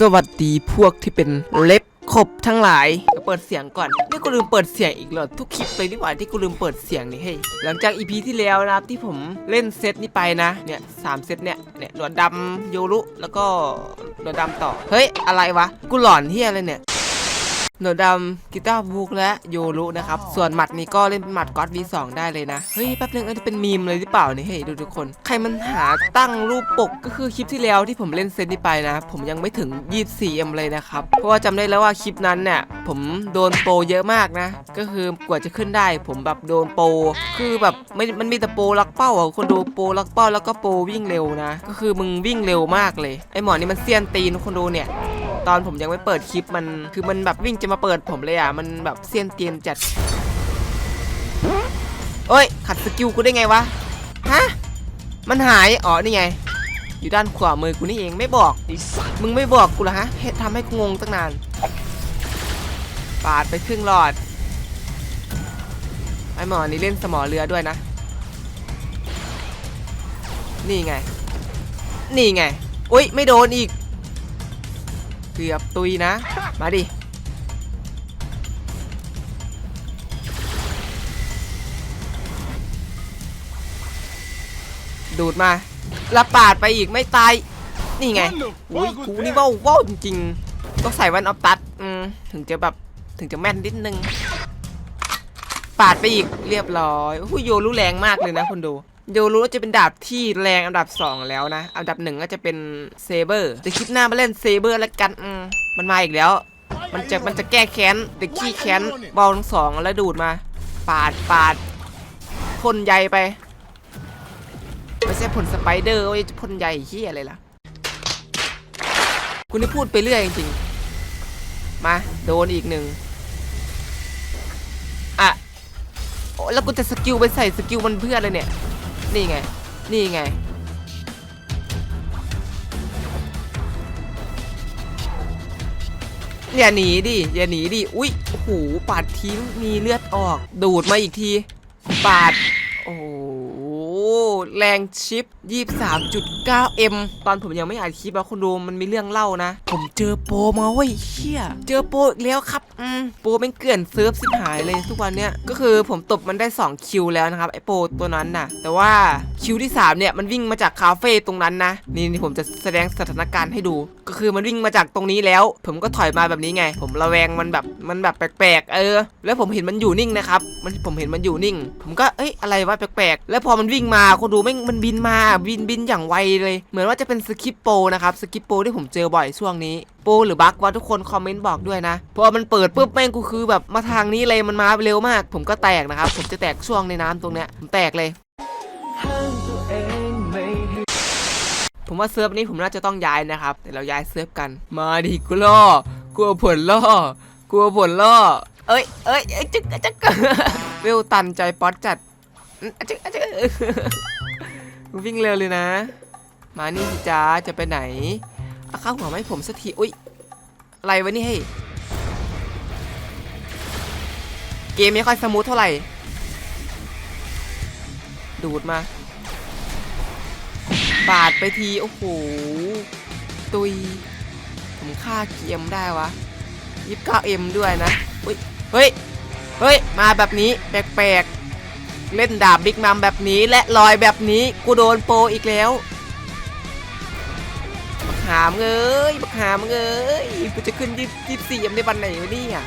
สวัสดีพวกที่เป็นเล็บขบทั้งหลายเปิดเสียงก่อนนี่กูลืมเปิดเสียงอีกเหรอทุกคลิปเลยดีกว่าที่กูลืมเปิดเสียงนี่เฮ้ยหลังจากอีพีที่แล้วนะครับที่ผมเล่นเซตนี้ไปนะเนี่ยสามเซตเนี่ยเนี่ยหลวดดำโยรุแล้วก็หลวดดำต่อเฮ้ยอะไรวะกูหลอนเฮียอะไรเนี่ย หนวดดำกีตาร์บุกและโยรุนะครับ ส่วนหมัดนี้ก็เล่นเป็นหมัดก็อด V2 ได้เลยนะ เฮ้ย แป๊บนึงอันนี้เป็นมีมเลยหรือเปล่านี่เฮ้ยดูทุกคน ใครมันหาตั้งรูปปกก็คือคลิปที่แล้วที่ผมเล่นเซตนี้ไปนะ ผมยังไม่ถึง 24M เลยนะครับ เพราะว่าจำได้แล้วว่าคลิปนั้นเนี่ยผมโดนโปรเยอะมากนะ ก็คือกว่าจะขึ้นได้ ผมแบบโดนโปรคือแบบไม่มันมีแต่โปรลักเป้าอะคนดูโปรลักเป้าแล้วก็โปรวิ่งเร็วนะ ก็คือมึงวิ่งเร็วมากเลยไอหมอนี่มันเซียนตีนคนดูเนี่ย ตอนผมยังไม่เปิดคลิปมันคือมันแบบวิ่งจะมาเปิดผมเลยอะ มันแบบเซียนเตียนจัดเอ้ย ขัดสกิลกูได้ไงวะ ฮะ มันหาย อ๋อ นี่ไง อยู่ด้านขวามือกูนี่เองไม่บอก มึงไม่บอกกูเหรอฮะเฮ็ดทำให้กูงงตั้งนาน ปาดไปครึ่งหลอด ไอหมอนี่เล่นสมอเรือด้วยนะ นี่ไง นี่ไง อุ้ย ไม่โดนอีก เกือบตุยนะ มาดิ ดูดมาล้วปาดไปอีกไม่ตาย นี่ไงอุ้ยกูนี่ว่าวว่าวจริงๆ ต้องใส่วันออฟตัดถึงจะแบบ ถึงจะแม่นนิดนึง ปาดไปอีกเรียบร้อยอุ้ยโยรู้แรงมากเลยนะคนดู โยรู้ว่าจะเป็นดาบที่แรงอันดับ 2 แล้วนะ อันดับหนึ่งก็จะเป็นเซเบอร์เดี๋ยวคลิปหน้ามาเล่นเซเบอร์แล้วกันอืมมันมาอีกแล้ว มันจะมันจะแก้แค้นเด็กขี้แค้นบอลทั้งสองแล้วดูดมา ปาดปาดพ่นใยไปไม่ใช่ผลสไปเดอร์เว้ยพ่นใยเฮียอะไรล่ะคุณนี่พูดไปเรื่อยจริงๆ มาโดนอีกหนึ่งอะโอ้แล้วกูจะสกิลไปใส่สกิลมันเพื่ออะไรเนี่ย นี่ไง นี่ไง อย่าหนีดิ อย่าหนีดิ อุ๊ยโอ้โหปาดทิ้ง มีเลือดออก ดูดมาอีกที ปาด แรงชิป 23.9M ตอนผมยังไม่อ่านคลิปแล้วคนดูมันมีเรื่องเล่านะ ผมเจอโปรมาเว้ยเชี่ยเจอโปรอีกแล้วครับอืมโปรเป็นเกลื่อนเซิร์ฟสิบหายเลยทุกวันเนี้ยก็คือผมตบมันได้ 2 คิวแล้วนะครับไอโปรตัวนั้นน่ะ แต่ว่าคิวที่ 3 เนี่ยมันวิ่งมาจากคาเฟ่ตรงนั้นนะ นี่นี่ผมจะแสดงสถานการณ์ให้ดู ก็คือมันวิ่งมาจากตรงนี้แล้ว ผมก็ถอยมาแบบนี้ไง ผมระแวงมันแบบมันแบบแปลกๆ เออ แล้วผมเห็นมันอยู่นิ่งนะครับมันผมเห็นมันอยู่นิ่ง ผมก็เอ้ยอะไรวะแปลกๆ แล้วพอมันวิ่งมาคนดูแม่งมันบินมาบินบินอย่างไวเลย เหมือนว่าจะเป็นสกิปโปนะครับสกิปโปที่ผมเจอบ่อยช่วงนี้โปหรือบั๊กวะทุกคนคอมเมนต์บอกด้วยนะพอมันเปิดปุ๊บแม่งกูคือแบบมาทางนี้เลยมันมาเร็วมาก ผมก็แตกนะครับ ผมจะแตกช่วงในน้ำตรงเนี้ยผมแตกเลยผมว่าเซิร์ฟนี้ผมน่าจะต้องย้ายนะครับแต่เราย้ายเซิร์ฟกัน มาดิกูล่อกลัวผลล่อกลัวผลล่อเอ้ยเอ้ยเอ้ยจึ๊กจึ๊กเวลตันใจป๊อตจัดอื้อจึ๊กจึ๊ก มึงวิ่งเร็วเลยนะ มานี่สิจ้าจะไปไหนเอาข้าวหัวมาให้ผมสักทีอุ้ยอะไรวะนี่เฮ้ยเกมไม่ค่อยสมูทเท่าไหร่ ดูดมา บาดไปที โอ้โห ตุย ผมฆ่าเกมได้วะยิบเก้าเอ็มด้วยนะอุ้ยเฮ้ย เฮ้ย มาแบบนี้ แปลกๆ เล่นดาบบิ๊กมัมแบบนี้และลอยแบบนี้กูโดนโปรอีกแล้วบักหามเอ้ยบักหามเอ้ยกูจะขึ้นยี่สิบสี่เอ็มในวันไหนวะเนี่ย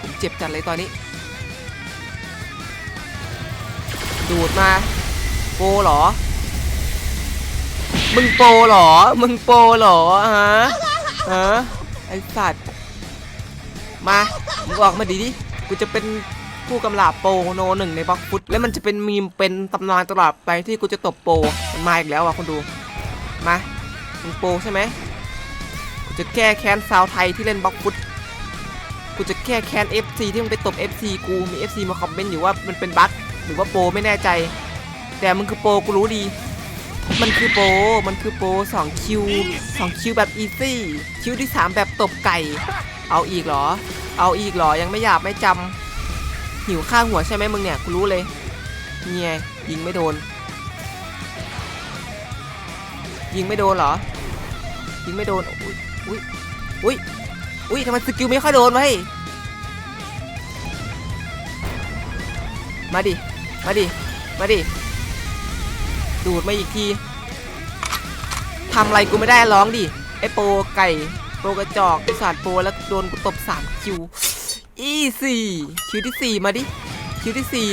ผมเจ็บจัดเลยตอนนี้ ดูดมาโปรเหรอ มึงโปรหรอ มึงโปรหรอฮะฮะไอสัตว์ มา มึงออกมาดีดิ กูจะเป็นผู้กำลาบโปรโนหนึ่งในบล็อกฟุต แล้วมันจะเป็นมีมเป็นตำนานตลอดไปที่กูจะตบโปรมันมาอีกแล้วอะคนดู มา มึงโปรใช่ไหมกูจะแก้แค้นซาวไทยที่เล่นบล็อกฟุต กูจะแก้แค้น FC ที่มึงไปตบ FC กูมี FC มาคอมเมนต์อยู่ว่ามันเป็นบั๊กหรือว่าโปรไม่แน่ใจ แต่มันคือโปรกูรู้ดี มันคือโป มันคือโป2คิว2คิวแบบอีซี่ คิวที่ 3 แบบตบไก่ เอาอีกเหรอ เอาอีกเหรอ ยังไม่หยาบไม่จำ หิวข้างหัวใช่ไหมมึงเนี่ย กูรู้เลย เนี่ไงยิงไม่โดน ยิงไม่โดนเหรอ ยิงไม่โดน อุ้ย อุ้ย อุ้ยอุ้ยทำไมสกิลไม่ค่อยโดนวะเฮ้ยมาดิ มาดิ มาดิ ดูดมาอีกทีทำอะไรกูไม่ได้ร้องดิไอโปรไก่โปรกระจอกปีศาจโปรแล้วโดนกูตบ3คิวอีสี่คิวที่ 4 มาดิ คิวที่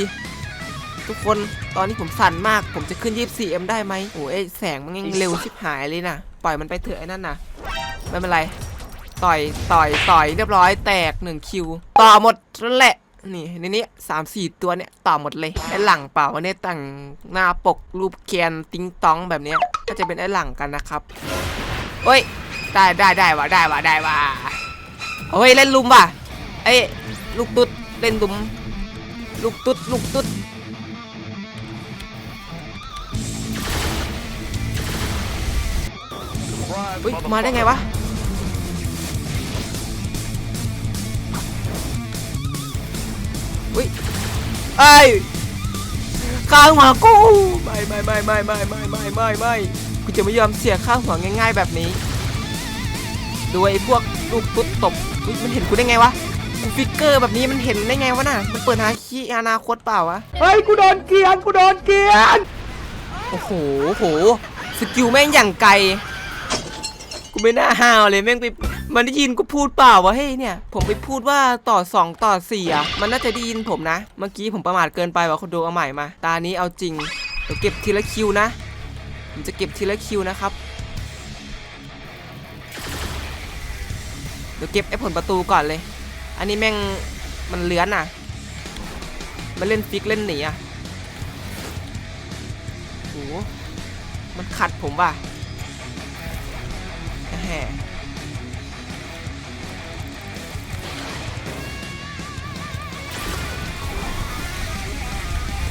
4 ทุกคนตอนนี้ผมสั่นมาก ผมจะขึ้น 24M ได้ไหมโอ้ยแสงมันยังเร็วชิบหายเลยนะปล่อยมันไปเถอะไอ้นั่นนะไม่เป็นไร ต่อยต่อยต่อยเรียบร้อยแตก 1 คิว ต่อหมดนั่นแหละ นี่ในนี้สามสี่ตัวเนี่ยต่อหมดเลยไอ้หลังเปล่าเนี่ยตั้งหน้าปกรูปเคียนติ้งต้องแบบเนี้ยก็จะเป็นไอ้หลังกันนะครับเฮ้ยได้ได้ได้ว่ะได้ว่ะได้ว่ะเฮ้ยเล่นลุมว่ะไอ้ลูกตุ๊ดเล่นลุม ลูกตุ๊ดลูกตุ๊ดเฮ้ยมาได้ไงวะ ไอ้ยข้างหัวกูไม่ไม่ไม่ไม่ไม่ไม่ไม่ไม่ไม่กูจะไม่ยอมเสียข้างหัวง่ายๆแบบนี้ดูไอ้พวกลูกตุ๊ดตบอุ๊ยมันเห็นกูได้ไงวะกูฟิกเกอร์แบบนี้มันเห็นได้ไงวะน่ะมันเปิดหาขี้อนาคตเปล่าวะเฮ้ยกูโดนเกลียนกูโดนเกลียนโอ้โหโอ้โหสกิลแม่งอย่างไกลกูไม่น่าห้าวเลยแม่งไป มันได้ยินกูพูดเปล่าวะเฮ้ยเนี่ย ผมไปพูดว่าต่อสองต่อสี่อะมันน่าจะได้ยินผมนะ เมื่อกี้ผมประมาทเกินไปว่ะคนดูเอาใหม่มา ตานี้เอาจริงเดี๋ยวเก็บทีละคิวนะผมจะเก็บทีละคิวนะครับเดี๋ยวเก็บไอ้ผลประตูก่อนเลย อันนี้แม่งมันเลื้อนอะ มันเล่นฟิกเล่นหนีอะโหมันขัดผมว่ะแหม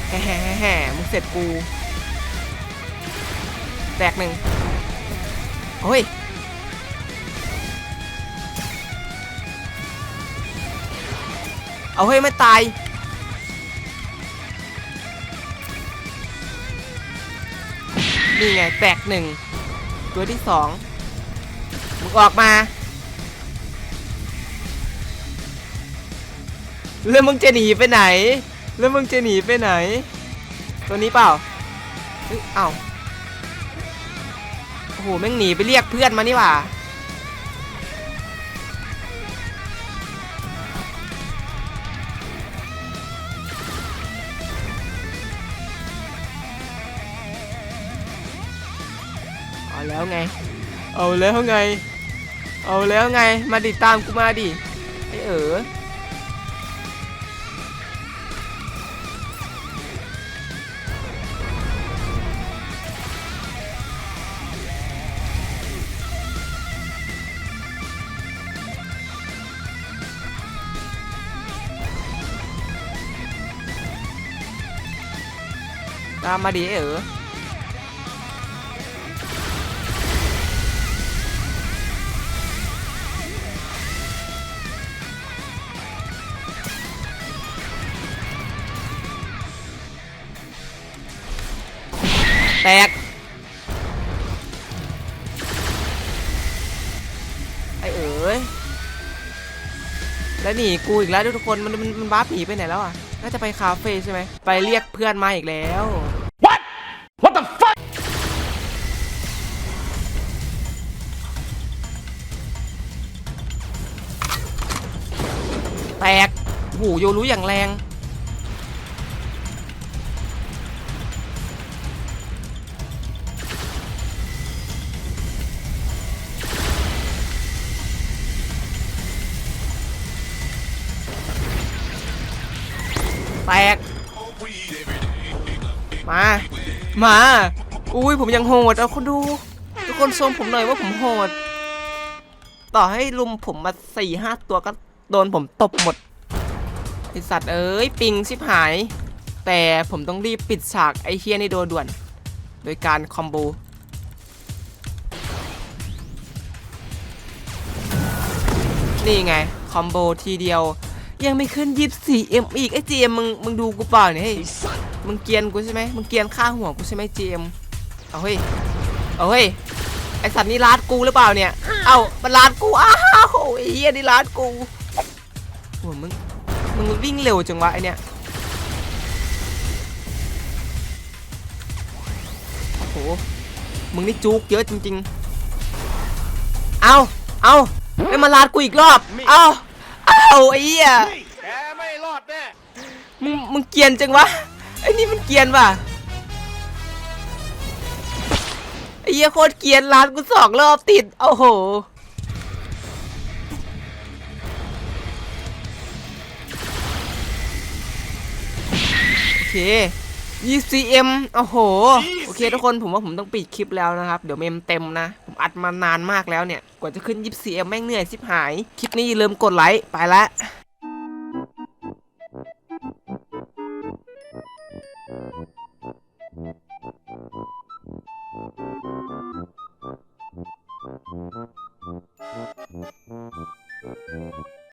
แห่แห่แห่แห่มึงเสร็จกู แตกหนึ่งโอ้ยเอาเฮ้ยไม่ตาย นี่ไงแตกหนึ่ง ตัวที่สองมึงออกมา แล้วมึงจะหนีไปไหน แล้วมึงจะหนีไปไหน ตัวนี้เปล่าเฮ้ยเอ้าโอ้โหแม่งหนีไปเรียกเพื่อนมานี่หว่าเอาแล้วไง เอาแล้วไง เอาแล้วไง มาดิดตามกูมาดิไอเออามมาดิไอเออแตก ไอเอ๋ยแล้วหนีกูอีกแล้วทุกคนมันมันมันวาร์ปหนีไปไหนแล้วอะ น่าจะไปคาเฟ่ใช่ไหม ไปเรียกเพื่อนมาอีกแล้ว แตกโหโยรู้อย่างแรง แตก มา มา อุ้ยผมยังโหดเอาคนดู ทุกคนชมผมหน่อยว่าผมโหด ต่อให้ลุมผมมาสี่ห้าตัวก็ โดนผมตบหมดไอสัตว์เอ้ยปิงชิบหาย แต่ผมต้องรีบปิดฉากไอเฮียนี่โดด่วน โดยการคอมโบนี่ไง คอมโบทีเดียว ยังไม่ขึ้น 24M อีกไอ้ GM มึงมึงดูกูเปล่าเนี่ยเฮ้ยมึงเกียนกูใช่ไหมมึงเกียนฆ่าหัวกูใช่ไหม GM เอาเฮ้ยเอาเฮ้ยไอสัตว์นี่ร้านกูหรือเปล่าเนี่ย เอ้ามันร้านกูอ้าวไอ้เหี้ยนี่ร้านกู โหัวมึง มึงวิ่งเร็วจังวะไอเนี่ยโอ้โห มึงนี่จุกเยอะจริง ๆ เอาเอาไม่มาลาดกูอีกรอบ เอาเอาไอ้เหี้ยแกไม่รอดแน่ มึง มึงเกรียนจังวะ ไอ้นี่มันเกรียนว่ะไอ้เหี้ยโคตรเกรียนลาดกูสองรอบติด โอ้โห เค ECM โอ้โห โอเคทุกคนผมว่าผมต้องปิดคลิปแล้วนะครับ เดี๋ยวเมมเต็มนะ ผมอัดมานานมากแล้วเนี่ย กว่าจะขึ้น 24M แม่งเหนื่อยสิบหาย คลิปนี้อย่าลืมกดไลค์ ไปละ